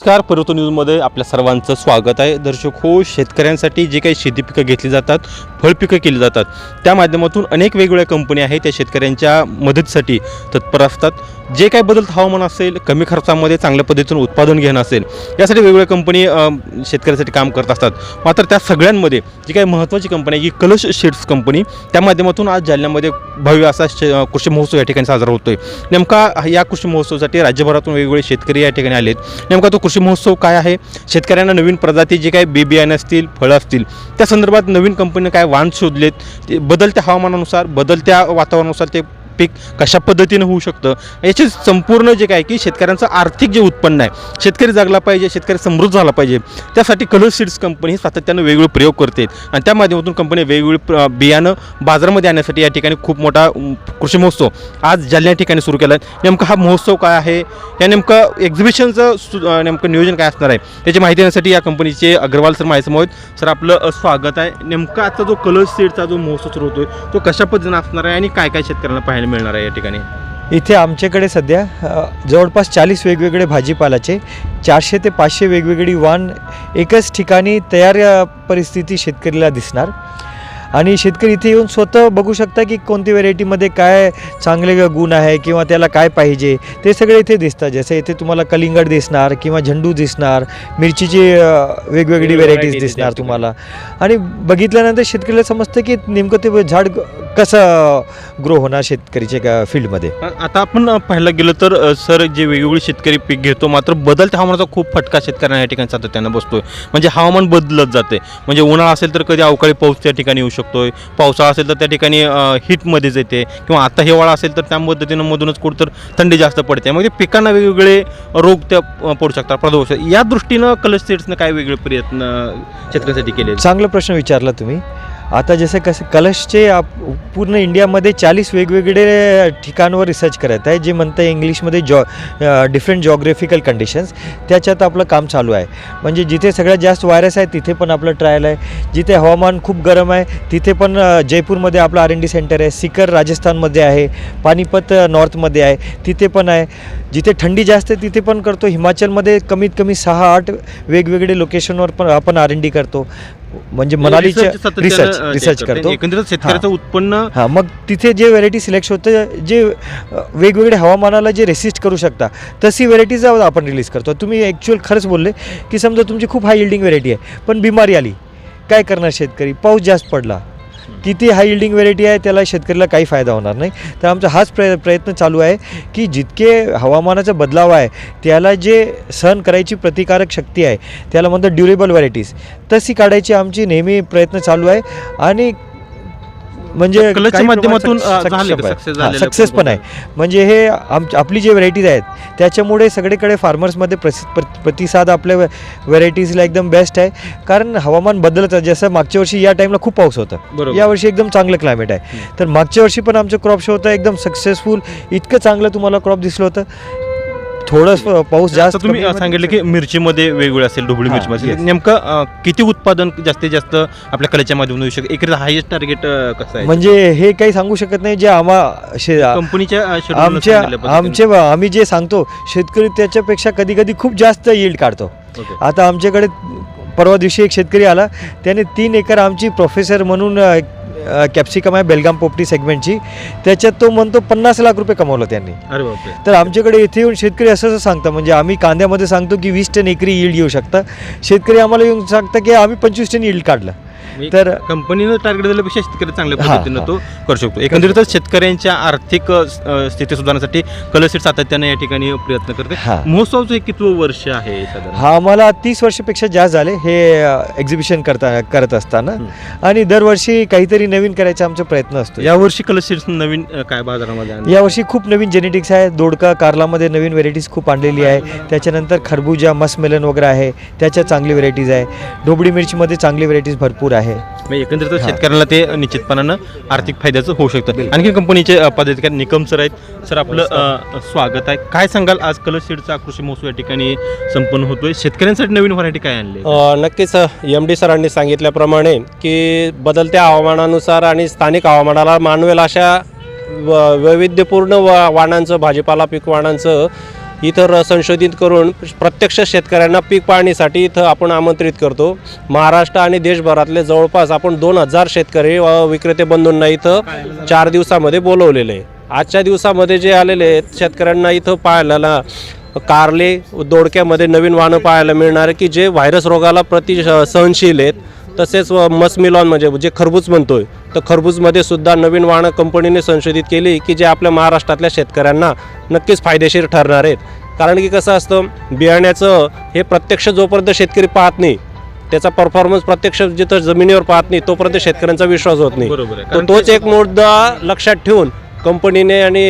नमस्कार पर्वतो न्यूजमध्ये आपल्या सर्वांचं स्वागत आहे. दर्शक हो शेतकऱ्यांसाठी जे काही शेती पिकं घेतली जातात फळपिकं केली जातात त्या माध्यमातून अनेक वेगवेगळ्या कंपन्या आहेत त्या शेतकऱ्यांच्या मदतीसाठी तत्पर असतात. जे काही बदलत हवामान असेल कमी खर्चामध्ये चांगल्या पद्धतीनं उत्पादन घेणं असेल यासाठी वेगवेगळ्या कंपनी शेतकऱ्यासाठी काम करत असतात. मात्र त्या सगळ्यांमध्ये जी काही महत्त्वाची कंपनी आहे की कलश शेड्स कंपनी त्या माध्यमातून आज जालन्यामध्ये भव्य असा कृषी महोत्सव या ठिकाणी साजरा होतोय. नेमका या कृषी महोत्सवासाठी राज्यभरातून वेगवेगळे शेतकरी या ठिकाणी आलेत. नेमका तो कृषी महोत्सव काय आहे? शेतकऱ्यांना नवीन प्रजाती जे काही बी बियाणे असतील फळं असतील त्या संदर्भात नवीन कंपनीने काय वाण शोधलेत? ते बदलत्या हवामानानुसार बदलत्या वातावरणानुसार ते पीक कशा पद्धतीनं होऊ शकतं याचे संपूर्ण जे काय की शेतकऱ्यांचं आर्थिक जे उत्पन्न आहे शेतकरी जगला पाहिजे शेतकरी समृद्ध झाला पाहिजे त्यासाठी कलर सीड्स कंपनी सातत्यानं वेगवेगळे प्रयोग करते. आणि त्या माध्यमातून कंपनी वेगवेगळी प्र- बियाणं बाजारामध्ये आणण्यासाठी या ठिकाणी खूप मोठा कृषी महोत्सव आज जालन्या ठिकाणी सुरू केला आहे नेमका हा महोत्सव काय आहे? या नेमकं एक्झिबिशनचं सु- नेमकं नियोजन काय असणार आहे? त्याची माहिती देण्यासाठी या कंपनीचे अग्रवाल सर माहिती आहेत. सर आपलं स्वागत आहे. नेमका आजचा जो कलर सीडचा जो महोत्सव सुरू होतोय तो कशा पद्धतीनं असणार आहे आणि काय काय शेतकऱ्यांना पाहायला मिळणार आहे या ठिकाणी? इथे आमच्याकडे सध्या जवळपास चाळीस वेगवेगळे भाजीपालाचे चारशे ते पाचशे वेगवेगळी वाण एकच ठिकाणी तयार परिस्थिती शेतकरीला दिसणार. आणि शेतकरी इथे येऊन स्वतः बघू शकता की कोणती व्हेरायटीमध्ये काय चांगले गुण आहे किंवा त्याला काय पाहिजे ते सगळे इथे दिसतात. जसं इथे तुम्हाला कलिंगड दिसणार किंवा झेंडू दिसणार मिरचीची वेगवेगळी व्हेरायटीज दिसणार तुम्हाला. आणि बघितल्यानंतर शेतकरीला समजतं की नेमकं ते झाड कसं ग्रो होणार शेतकरीच्या फील्डमध्ये. आता आपण पाहायला गेलं तर सर जे वेगवेगळे शेतकरी पीक घेतो मात्र बदलत्या हवामानाचा खूप फटका शेतकऱ्यांना या ठिकाणी सातत्यानं बसतोय. म्हणजे हवामान बदलत जाते. म्हणजे उन्हाळा असेल तर कधी अवकाळी पाऊस त्या ठिकाणी येऊ शकतो पावसाळा असेल तर त्या ठिकाणी हीटमध्येच येते. किंवा आता हिवाळा असेल तर त्या पद्धतीनं मधूनच कुठं तर थंडी जास्त पडते. मग ते पिकांना वेगवेगळे रोग त्या पडू शकतात प्रदोष या दृष्टीनं कलर स्टेट्सनं काय वेगळे प्रयत्न शेतकऱ्यांसाठी केले चांगला प्रश्न विचारला तुम्ही. आता जसं कसं कलशचे आप पूर्ण इंडियामध्ये चाळीस वेगवेगळे ठिकाणवर रिसर्च करत आहे जे म्हणतं इंग्लिशमध्ये जॉ डिफरंट जॉग्राफिकल कंडिशन्स त्याच्यात आपलं काम चालू आहे. म्हणजे जिथे सगळ्यात जास्त व्हायरस आहे तिथे पण आपलं ट्रायल आहे. जिथे हवामान खूप गरम आहे तिथे पण जयपूरमध्ये आपलं आर एन डी सेंटर आहे. सिकर राजस्थानमध्ये आहे. पानिपत नॉर्थमध्ये आहे. तिथे पण आहे. जिथे थंडी जास्त आहे तिथे पण करतो. हिमाचलमध्ये कमीत कमी सहा आठ वेगवेगळे लोकेशनवर पण आपण आर एन डी करतो. म्हणजे सातत्यानं, रिसर्च रिसर्च करते. एकंदरीत शेतकऱ्याचं उत्पन्न हां मग तिथे जे व्हेरायटी सिलेक्ट होतं जे वेगवेगळ्या हवामानाला जे रेसिस्ट करू शकता तशी व्हेरायटीज आपण रिलीज करतो. तुम्ही ॲक्च्युअल खरंच बोलले की समजा तुमची खूप हाय इल्डिंग व्हेरायटी आहे पण बिमारी आली. काय करणार शेतकरी? पाऊस जास्त पडला. किती हाय इल्डिंग व्हेरायटी आहे त्याला शेतकऱ्याला काही फायदा होणार नाही. तर आमचा हाच प्रय प्रयत्न चालू आहे की जितके हवामानाचा बदलाव आहे त्याला जे सहन करायची प्रतिकारक शक्ती आहे त्याला म्हणतात ड्युरेबल व्हरायटीज तशी काढायची आमची नेहमी प्रयत्न चालू आहे. आणि म्हणजे कलरच्या काही माध्यमातून, success पण आहे. म्हणजे हे आम आपली जे व्हरायटीज आहेत त्याच्यामुळे सगळीकडे फार्मर्समध्ये प्रतिसाद आपल्या व्हरायटीजला एकदम बेस्ट आहे. कारण हवामान बदलत आहे. जसं मागच्या वर्षी या टाईमला खूप पाऊस होता. यावर्षी एकदम चांगलं क्लायमेट आहे. तर मागच्या वर्षी पण आमचं क्रॉप शो होतं. एकदम सक्सेसफुल इतकं चांगलं तुम्हाला क्रॉप दिसलं होतं. थोडं स- पाऊस जास्त तुम्ही सांगितलं की मिरचीमध्ये वेगवेगळे असेल ढोबळी मिरची yes. नेमकं किती उत्पादन जास्तीत जास्त आपल्या कलेच्या माध्यमातून येऊ शकतं एकदा हायेस्ट टार्गेट कसं आहे म्हणजे हे काही सांगू शकत नाही जे आम्हा कंपनीच्या आमच्या. आमचे आम्ही जे सांगतो शेतकरी त्याच्यापेक्षा कधी कधी खूप जास्त यील्ड काढतो. आता आमच्याकडे परवा दिवशी एक शेतकरी आला त्याने तीन एकर आमची प्रोफेसर म्हणून कॅप्सिकम आहे बेलगाम पोपटी सेगमेंटची त्याच्यात तो म्हणतो पन्नास लाख रुपये कमवलं त्यांनी. अरे बापरे. तर आमच्याकडे इथे येऊन शेतकरी असं असं सांगतं म्हणजे आम्ही कांद्यामध्ये सांगतो की वीस टन एकरी यील्ड येऊ शकतं. शेतकरी आम्हाला येऊन सांगतं की आम्ही पंचवीस टन यील्ड काढलं. तर कंपनीनं टार्गेट दिल्यापेक्षा शेतकरी चांगल्या हां, पद्धतीनं हां. तो करू शकतो. एकंदरीतच शेतकऱ्यांच्या आर्थिक अ, स- अ, स्थिती सुधारण्यासाठी कलरशीट सातत्याने या ठिकाणी प्रयत्न करते. हां. महोत्सवचं हे कितवं वर्ष आहे साधारण? हा आम्हाला तीस वर्षापेक्षा जास्त झाले हे एक्झिबिशन करता करत असताना. आणि दरवर्षी काहीतरी नवीन करायचा आमचा प्रयत्न असतो यावर्षी कलरशीट नवीन अ, काय बाजारामध्ये आणलं? यावर्षी खूप नवीन जेनेटिक्स आहे. दोडका कारलामध्ये नवीन व्हेरायटीज खूप आणलेली आहे. त्याच्यानंतर खरबूजा मस्मेलन वगैरे आहे. त्याच्या चांगली व्हेरायटीज आहे. ढोबळी मिरचीमध्ये चांगली व्हेरायटीज भरपूर आहे. म्हणजे एकंदरीत शेतकऱ्यांना ते निश्चितपणानं आर्थिक फायद्याचं होऊ शकतं. आणखी कंपनीचे पदाधिकारी निकम सर आहेत. सर आपलं अ, स्वागत आहे. काय सांगाल? आज कलर सीडचा कृषी महोत्सव या ठिकाणी संपन्न होतोय. शेतकऱ्यांसाठी नवीन व्हरायटी काय आणली? अ, नक्कीच एम डी सरांनी सांगितल्याप्रमाणे की बदलत्या हवामानानुसार आणि स्थानिक हवामानाला मानवेल अशा व- वैविध्यपूर्ण वा वाणांचं भाजीपाला पीक वाणांचं इथं र संशोधित करून प्रत्यक्ष शेतकऱ्यांना पीक पाहणीसाठी इथं आपण आमंत्रित करतो. महाराष्ट्र आणि देशभरातले जवळपास आपण दोन हजार शेतकरी विक्रेते बंधूंना इथं चार दिवसामध्ये बोलवलेले. आहे आजच्या दिवसामध्ये जे आलेले आहेत शेतकऱ्यांना इथं पाहायला कारले दोडक्यामध्ये नवीन वाहनं पाहायला मिळणार की जे व्हायरस रोगाला प्रति सहनशील आहेत. तसेच व मस्मिलॉन म्हणजे जे खरबूज म्हणतोय तर खरबूजमध्ये सुद्धा नवीन वाहनं कंपनीने संशोधित केली की जे आपल्या महाराष्ट्रातल्या शेतकऱ्यांना नक्कीच फायदेशीर ठरणार आहेत. कारण की कसं असतं बियाण्याचं हे प्रत्यक्ष जोपर्यंत शेतकरी पाहत नाही त्याचा परफॉर्मन्स प्रत्यक्ष जिथं जमिनीवर पाहत नाही तोपर्यंत शेतकऱ्यांचा विश्वास होत नाही. बरोबर तोच एक मुद्दा लक्षात ठेवून कंपनीने आणि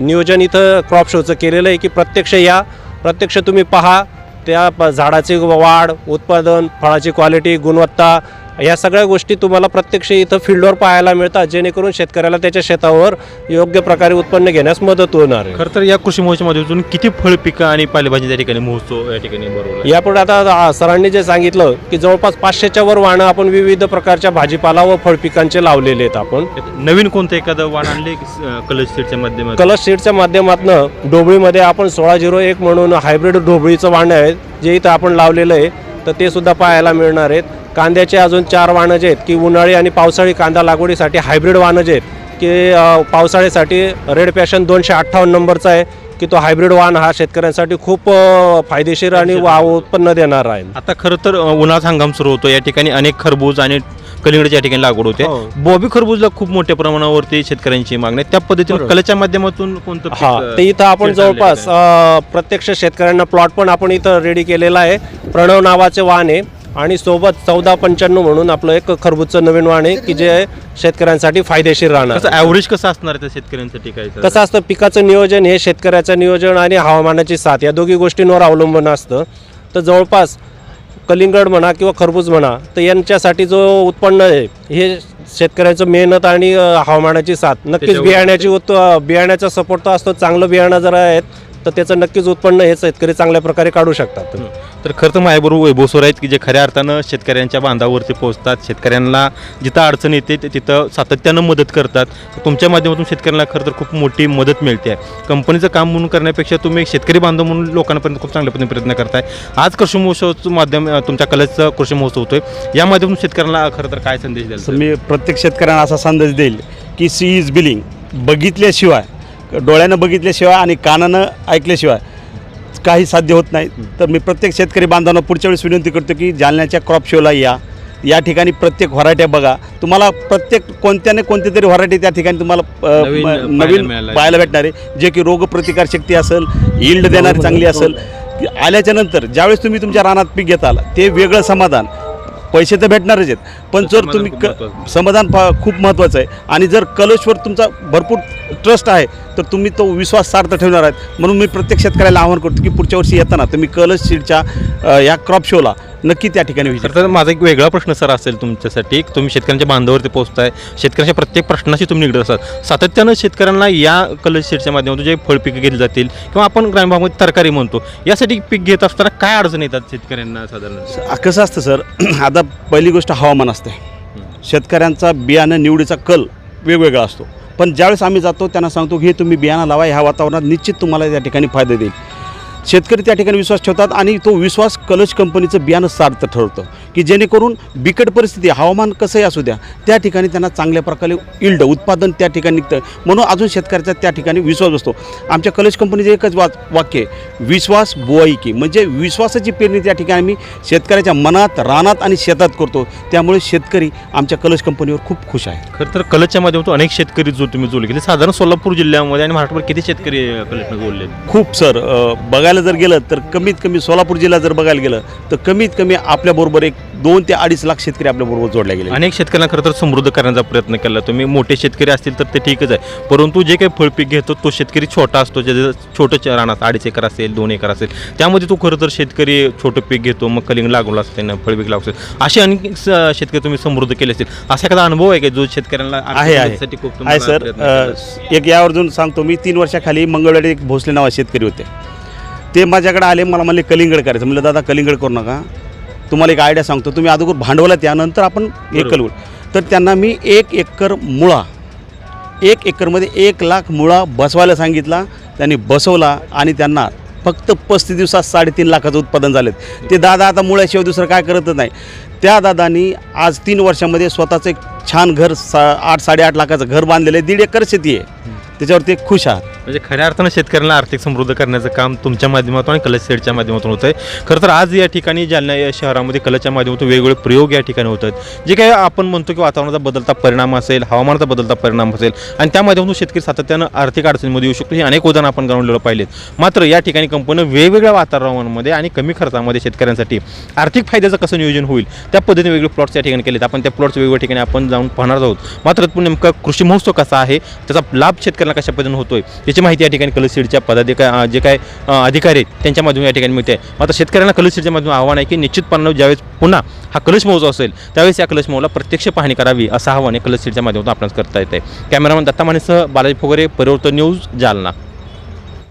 नियोजन इथं क्रॉप शोचं केलेलं आहे की प्रत्यक्ष या प्रत्यक्ष तुम्ही पहा त्या झाडाची वाढ उत्पादन फळाची क्वालिटी गुणवत्ता या सगळ्या गोष्टी तुम्हाला प्रत्यक्ष इथं फील्डवर पाहायला मिळतात जेणेकरून शेतकऱ्याला त्याच्या शेतावर योग्य प्रकारे उत्पन्न घेण्यास मदत होणार आहे. खरं तर या कृषी महोत्सवामधून किती फळ पिकं आणि पालेभाजी त्या ठिकाणी महोत्सव या ठिकाणी बरोबर यापुढे आता सरांनी जे सांगितलं की जवळपास पाचशेच्या वर वाणं आपण विविध प्रकारच्या भाजीपाला व फळपिकांचे लावलेले आहेत आपण. नवीन कोणतं एखादं वाण आणले कलर सीटच्या माध्यमातून? कलर शीटच्या माध्यमातून ढोबळीमध्ये आपण सोळा झिरो एक म्हणून हायब्रिड ढोबळीचं वाण आहे जे इथं आपण लावलेलं आहे तर ते सुद्धा पाहायला मिळणार आहेत. कांद्याचे अजून चार वाणं जे आहेत की उन्हाळी आणि पावसाळी कांदा लागवडीसाठी हायब्रिड वाणं जे आहेत की पावसाळ्यासाठी रेड पॅशन दोनशे अठ्ठावन्न नंबरचा आहे की तो हायब्रिड वाण हा शेतकऱ्यांसाठी खूप फायदेशीर आणि वा उत्पन्न देणार आहे. आता खरं तर उन्हाळा हंगाम सुरू होतो. या ठिकाणी अनेक खरबूज आणि कलिंगडच्या या ठिकाणी लागवड होते. हो. बॉबी खरबूजला खूप मोठ्या प्रमाणावरती शेतकऱ्यांची मागणी त्या पद्धतीने. कलेच्या माध्यमातून कोणतं हा ते इथं आपण जवळपास प्रत्यक्ष शेतकऱ्यांना प्लॉट पण आपण इथं रेडी केलेला आहे. प्रणव नावाचे वाहन आहे. आणि सोबत चौदा पंच्याण्णव म्हणून आपलं एक खरबूजचं नवीन वाहन आहे की जे शेतकऱ्यांसाठी फायदेशीर राहणार. ॲव्हरेज कसं असणार त्या शेतकऱ्यांसाठी काय? कसं असतं पिकाचं नियोजन हे शेतकऱ्याचं नियोजन आणि हवामानाची साथ या दोघी गोष्टींवर अवलंबून असतं. तर जवळपास कलिंगड म्हणा किंवा खरबूज म्हणा तर यांच्यासाठी जो उत्पन्न आहे हे शेतकऱ्याचं मेहनत आणि हवामानाची साथ. नक्कीच बियाण्याची उत् बियाण्याचा सपोर्ट तर असतो चांगलं बियाणं जर आहेत तर त्याचं नक्कीच उत्पन्न हे शेतकरी चांगल्या प्रकारे काढू शकतात. तर खरं तर माझ्याबरोबर वैभवसोर आहेत की जे खऱ्या अर्थानं शेतकऱ्यांच्या बांधावरती पोहोचतात शेतकऱ्यांना जिथं अडचण येते ते तिथं सातत्यानं मदत करतात. तुमच्या माध्यमातून शेतकऱ्यांना खरं तर खूप मोठी मदत मिळते. आहे कंपनीचं काम म्हणून करण्यापेक्षा तुम्ही एक शेतकरी बांधव म्हणून लोकांपर्यंत खूप चांगल्या पद्धतीने प्रयत्न करताय. आज कृषी महोत्सवाचं माध्यम तुमच्या कलेचं कृषी महोत्सव होतोय. या माध्यमातून शेतकऱ्यांना खरं तर काय संदेश द्याल? मी प्रत्येक शेतकऱ्यांना असा संदेश देईल की सी इज बिलिंग बघितल्याशिवाय डोळ्यानं बघितल्याशिवाय आणि कानानं ऐकल्याशिवाय काही साध्य होत नाही. तर मी प्रत्येक शेतकरी बांधवांना पुढच्या वेळेस विनंती करतो की जालन्याच्या क्रॉप शोला या. या ठिकाणी प्रत्येक व्हरायट्या बघा. तुम्हाला प्रत्येक कोणत्या ना कोणत्या तरी व्हरायटी त्या ठिकाणी तुम्हाला नवीन पाहायला भेटणार. आहे जे की रोगप्रतिकार शक्ती असेल यील्ड देणारी चांगली असेल आल्याच्यानंतर ज्यावेळेस तुम्ही तुमच्या रानात पीक घेताल ते वेगळं समाधान. पैसे तर भेटणारच आहेत. पण जर तुम्ही क. समाधान खूप महत्त्वाचं आहे. आणि जर कलशवर तुमचा भरपूर ट्रस्ट आहे तर तुम्ही तो विश्वास सार्थ ठेवणार आहेत. म्हणून मी प्रत्येक शेतकऱ्याला आवाहन करतो की पुढच्या वर्षी येताना तुम्ही कलश सीडच्या या क्रॉप शोला नक्की त्या ठिकाणी विजिट तर माझा एक वेगळा प्रश्न सर असेल तुमच्यासाठी. तुम्ही शेतकऱ्यांच्या बांधावरती पोहोचताय. शेतकऱ्यांच्या प्रत्येक प्रश्नाशी तुम्ही निगडीत असतात सातत्यानं शेतकऱ्यांना या कलर शेडच्या माध्यमातून जे फळपिकं घेतली जातील किंवा आपण ग्रामीण भागामध्ये तरकारी म्हणतो यासाठी पीक घेत असताना काय अडचण येतात शेतकऱ्यांना साधारण? कसं असतं सर आता पहिली गोष्ट हवामान असते. शेतकऱ्यांचा बियाणं निवडीचा कल वेगवेगळा असतो. पण ज्यावेळेस आम्ही जातो त्यांना सांगतो की हे तुम्ही बियाणं लावा ह्या वातावरणात निश्चित तुम्हाला त्या ठिकाणी फायदा देईल. शेतकरी त्या ठिकाणी विश्वास ठेवतात आणि तो विश्वास कलश कंपनीचं बियाणं सार्थ ठरतं की जेणेकरून बिकट परिस्थिती हवामान कसंही असू द्या त्या ठिकाणी त्यांना चांगल्या प्रकारे इल्ड उत्पादन त्या ठिकाणी निघतं. म्हणून अजून शेतकऱ्याचा त्या ठिकाणी विश्वास बसतो. आमच्या कलश कंपनीचं एकच वा वाक्य आहे विश्वास बुवाई की म्हणजे विश्वासाची पेरणी त्या ठिकाणी आम्ही शेतकऱ्याच्या मनात रानात आणि शेतात करतो. त्यामुळे शेतकरी आमच्या कलश कंपनीवर खूप खुश आहे. खरं तर कलच्या माध्यमातून अनेक शेतकरी जो तुम्ही जोडले गेले. साधारण सोलापूर जिल्ह्यामध्ये आणि महाराष्ट्रात किती शेतकरी कलेक्टर जोडले? खूप सर. अ, बघायला जर गेलं तर कमीत कमी सोलापूर जिल्हा जर बघायला गेलं तर कमीत कमी आपल्याबरोबर एक दोन ते अडीच लाख शेतकरी आपल्याबरोबर जोडले गेले. अनेक शेतकऱ्यांना खरं तर समृद्ध करण्याचा प्रयत्न केला. तुम्ही मोठे शेतकरी असतील तर ते ठीकच आहे. परंतु जे काही फळपीक घेतो तो शेतकरी छोटा असतो. जे छोटं रानात अडीच एकर असेल दोन एकर असेल त्यामध्ये तो खरं तर शेतकरी छोटं पीक घेतो मग कलिंग लागवलं असते ना फळपीक लागू असेल असे अनेक शेतकरी तुम्ही समृद्ध केले असतील. असा एखादा अनुभव आहे का जो शेतकऱ्यांना आहे आहे. सर? एक यावरून सांगतो मी. तीन वर्षाखाली मंगळवाडी एक भोसले नावा शेतकरी होते. ते माझ्याकडे आले मला म्हणले कलिंगड करायचं. म्हणलं दादा कलिंगड करू नका. तुम्हाला एक आयडिया सांगतो. तुम्ही अगोदर भांडवलात या नंतर आपण एक. कलवड तर त्यांना मी एक एकर मुळा एक एकरमध्ये एक लाख मुळा बसवायला सांगितला. त्यांनी बसवला आणि त्यांना फक्त पस्तीस दिवसात साडेतीन लाखाचं उत्पादन झालेत. ते दादा आता मुळाशिवाय दुसरं काय करतच नाही. त्या दादानी आज तीन वर्षामध्ये स्वतःचं एक छान घर सा आठ साडेआठ लाखाचं घर बांधलेलं आहे. दीड एकर शेती आहे. त्याच्यावर ते खुश आहात. म्हणजे खऱ्या अर्थानं शेतकऱ्यांना आर्थिक समृद्ध करण्याचं काम तुमच्या माध्यमातून आणि कलश सेडच्या माध्यमातून होतं आहे खरं तर आज या ठिकाणी जालना या शहरामध्ये कलच्या माध्यमातून वेगवेगळे प्रयोग या ठिकाणी होत आहेत जे काही आपण म्हणतो की वातावरणाचा बदलता परिणाम असेल हवामानाचा बदलता परिणाम असेल आणि त्या माध्यमातून शेतकरी सातत्यानं आर्थिक अडचणीमध्ये येऊ शकतो. हे अनेक उदाहरणं आपण गणवलेलं पाहिलेत. मात्र या ठिकाणी कंपन्या वेगवेगळ्या वातावरणामध्ये आणि कमी खर्चामध्ये शेतकऱ्यांसाठी आर्थिक फायद्याचं कसं नियोजन होईल त्या पद्धतीने वेगवेगळे प्लॉट्स या ठिकाणी केलेत. आपण त्या प्लॉट्स वेगवेगळ्या ठिकाणी आपण जाऊन पाहणार आहोत. मात्र पण नेमका कृषी महोत्सव कसा आहे त्याचा लाभ शेतकऱ्यांना कशा पद्धतीने होतोय याची माहिती या ठिकाणी कलसीडच्या पदाधिका जे काय अधिकारी आहेत त्यांच्या माध्यमातून या ठिकाणी मिळते. मात्र शेतकऱ्यांना कलसीडच्या माध्यमातून आव्हान आहे की निश्चितपणे ज्यावेळेस पुन्हा हा कलश महोत्सव असेल त्यावेळेस या कलश महोत्सवाला प्रत्यक्ष पाहणी करावी असं आव्हान हे कलसीडच्या माध्यमातून आपणास करता येते कॅमेरामन दत्ता मानेसह बालाजी फुगरे परिवर्तन न्यूज जालना.